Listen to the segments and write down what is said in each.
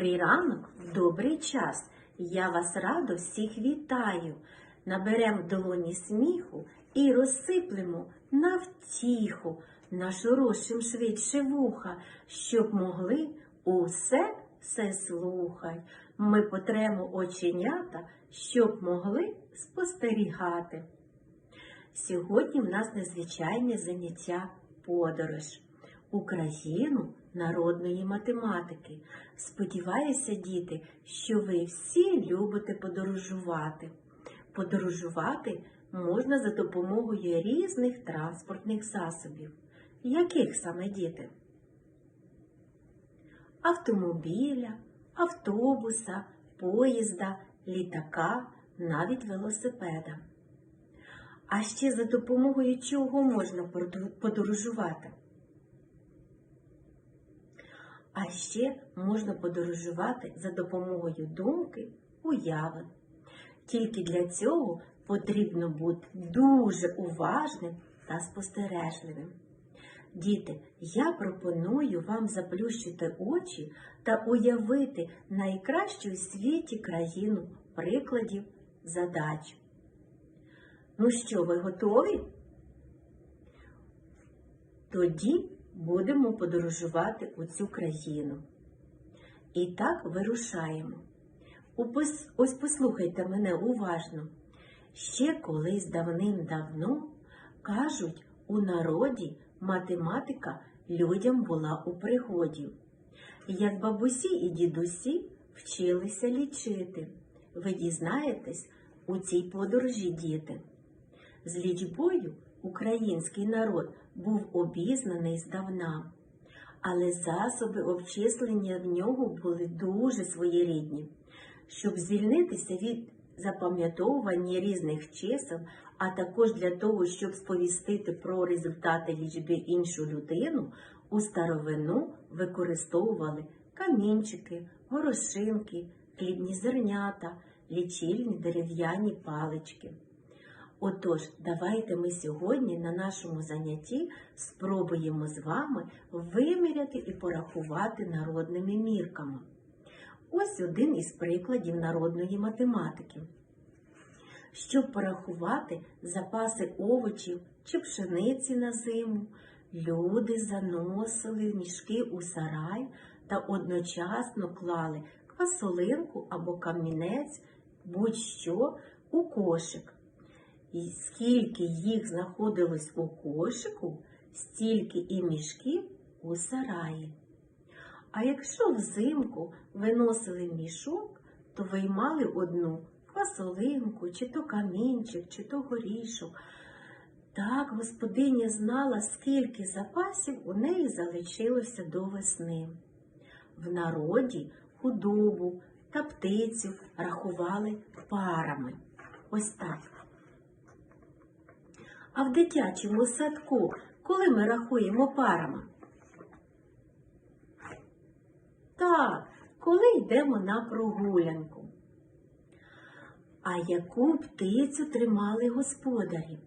Добрий ранок, добрий час. Я вас радо всіх вітаю. Наберем долоні сміху і розсиплемо на втіху, нашорошим швидше вуха, щоб могли усе все слухать. Ми потремо оченята, щоб могли спостерігати. Сьогодні в нас незвичайне заняття подорож у країну народної математики. Сподіваюся, діти, що ви всі любите подорожувати. Подорожувати можна за допомогою різних транспортних засобів. Яких саме діти? Автомобіля, автобуса, поїзда, літака, навіть велосипеда. А ще за допомогою чого можна подорожувати? А ще можна подорожувати за допомогою думки, уяви. Тільки для цього потрібно бути дуже уважним та спостережливим. Діти, я пропоную вам заплющити очі та уявити найкращу у світі країну прикладів задач. Ну що, ви готові? Тоді будемо подорожувати у цю країну. І так вирушаємо. Ось послухайте мене уважно. Ще колись давним-давно, кажуть, у народі математика людям була у пригоді. Як бабусі і дідусі вчилися лічити. Ви дізнаєтесь у цій подорожі діти. З лічбою український народ був обізнаний здавна, але засоби обчислення в нього були дуже своєрідні. Щоб звільнитися від запам'ятовування різних чисел, а також для того, щоб сповістити про результати лічби іншу людину, у старовину використовували камінчики, горошинки, хлібні зернята, лічильні дерев'яні палички. Отож, давайте ми сьогодні на нашому занятті спробуємо з вами виміряти і порахувати народними мірками. Ось один із прикладів народної математики. Щоб порахувати запаси овочів чи пшениці на зиму, люди заносили мішки у сарай та одночасно клали квасолинку або камінець, будь-що у кошик. І скільки їх знаходилось у кошику, стільки і мішків у сараї. А якщо взимку виносили мішок, то виймали одну квасолинку, чи то камінчик, чи то горішок. Так господиня знала, скільки запасів у неї залишилося до весни. В народі худобу та птицю рахували парами. Ось так. А в дитячому садку, коли ми рахуємо парами? Так, коли йдемо на прогулянку. А яку птицю тримали господарі?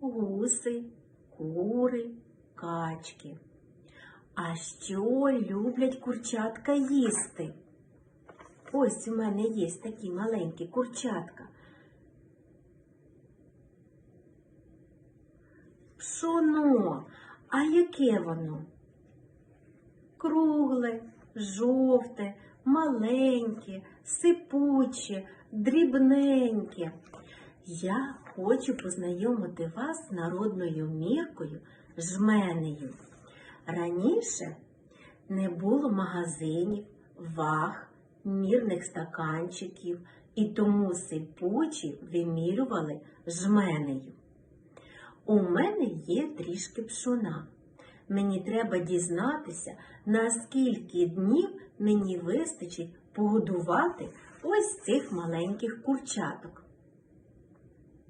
Гуси, кури, качки. А що люблять курчатка їсти? Ось у мене є такі маленькі курчатка. Пшоно. А яке воно? Кругле, жовте, маленьке, сипуче, дрібненьке. Я хочу познайомити вас з народною міркою жменею. Раніше не було магазинів, ваг, мірних стаканчиків, і тому сипучі вимірювали жменею. У мене є трішки пшона. Мені треба дізнатися, на скільки днів мені вистачить погодувати ось цих маленьких курчаток.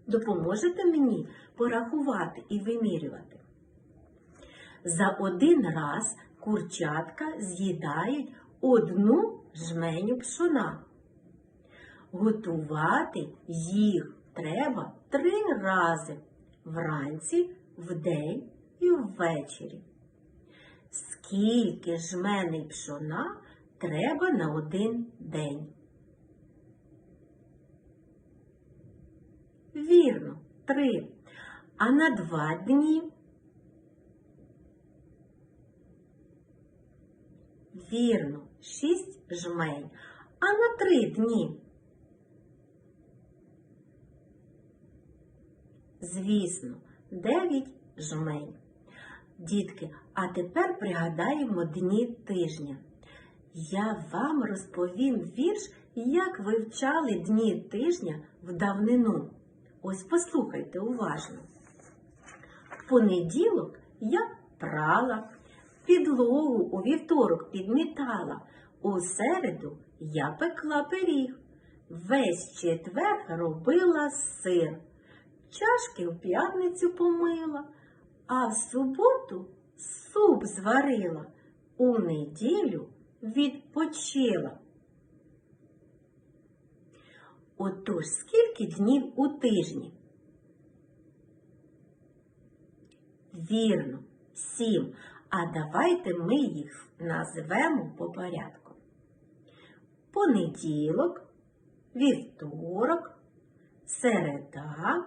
Допоможете мені порахувати і вимірювати? За один раз курчатка з'їдають одну жменю пшона. Готувати їх треба три рази вранці, вдень і ввечері. Скільки жменей пшона треба на один день? Вірно, три. А на два дні? Вірно, шість жмень. А на три дні? Звісно, дев'ять жмень. Дітки, а тепер пригадаємо дні тижня. Я вам розповім вірш, як вивчали дні тижня в давнину. Ось послухайте уважно. В понеділок я прала, підлогу у вівторок підмітала, у середу я пекла пиріг, весь четвер робила сир, чашки в п'ятницю помила, а в суботу суп зварила, у неділю відпочила. Отож, скільки днів у тижні? Вірно, сім. А давайте ми їх назвемо по порядку. Понеділок, вівторок, середа,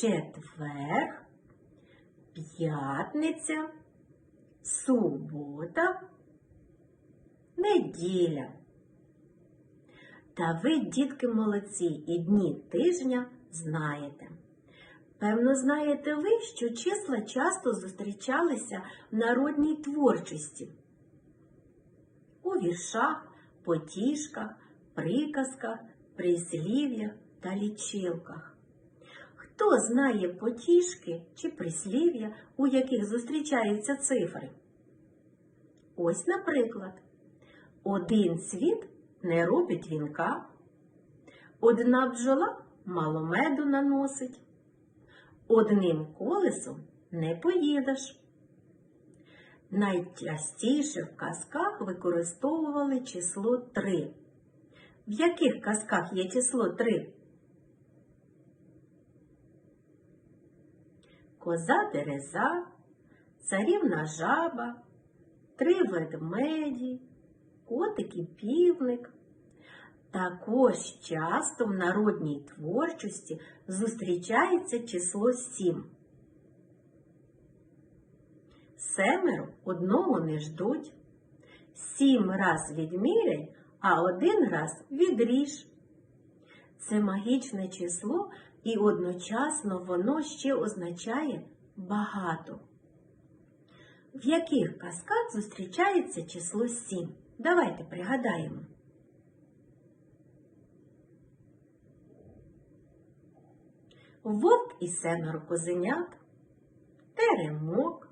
четвер, п'ятниця, субота, неділя. Та ви, дітки молодці, і дні тижня знаєте. Певно, знаєте ви, що числа часто зустрічалися в народній творчості. У віршах, потішках, приказках, прислів'ях та лічилках. Хто знає потішки чи прислів'я, у яких зустрічаються цифри? Ось, наприклад, один світ не робить вінка, одна бджола мало меду наносить, одним колесом не поїдеш. Найчастіше в казках використовували число 3. В яких казках є число 3? Коза дереза, царівна жаба, три ведмеді, котик і півник. Також часто в народній творчості зустрічається число 7. Семеро одного не ждуть. Сім раз відміряй, а один раз відріж. Це магічне число і одночасно воно ще означає багато. В яких казках зустрічається число 7? Давайте пригадаємо. Вовк і семеро козенят, теремок,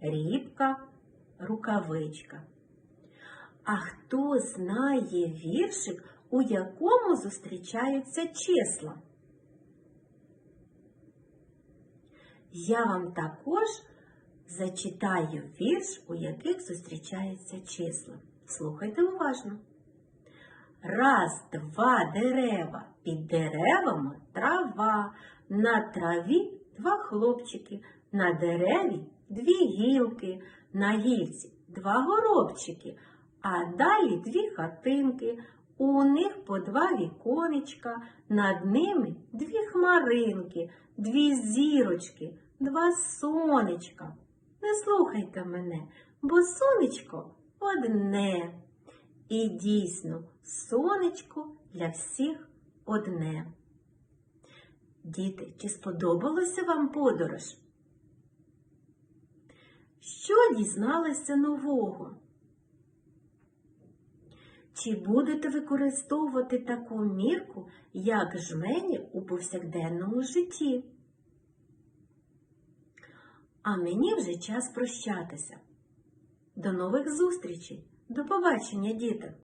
рібка, рукавичка. А хто знає віршик, у якому зустрічаються числа? Я вам також зачитаю вірш, у яких зустрічаються числа. Слухайте уважно. Раз, два дерева, під деревами трава, на траві два хлопчики, на дереві дві гілки, на гілці два горобчики, а далі дві хатинки, у них по два віконечка, над ними дві хмаринки, дві зірочки, два сонечка. Не слухайте мене, бо сонечко одне. І дійсно, сонечко для всіх одне. Діти, чи сподобалася вам подорож? Що дізналися нового? Чи будете використовувати таку мірку, як жмені у повсякденному житті? А мені вже час прощатися. До нових зустрічей! До побачення, діти!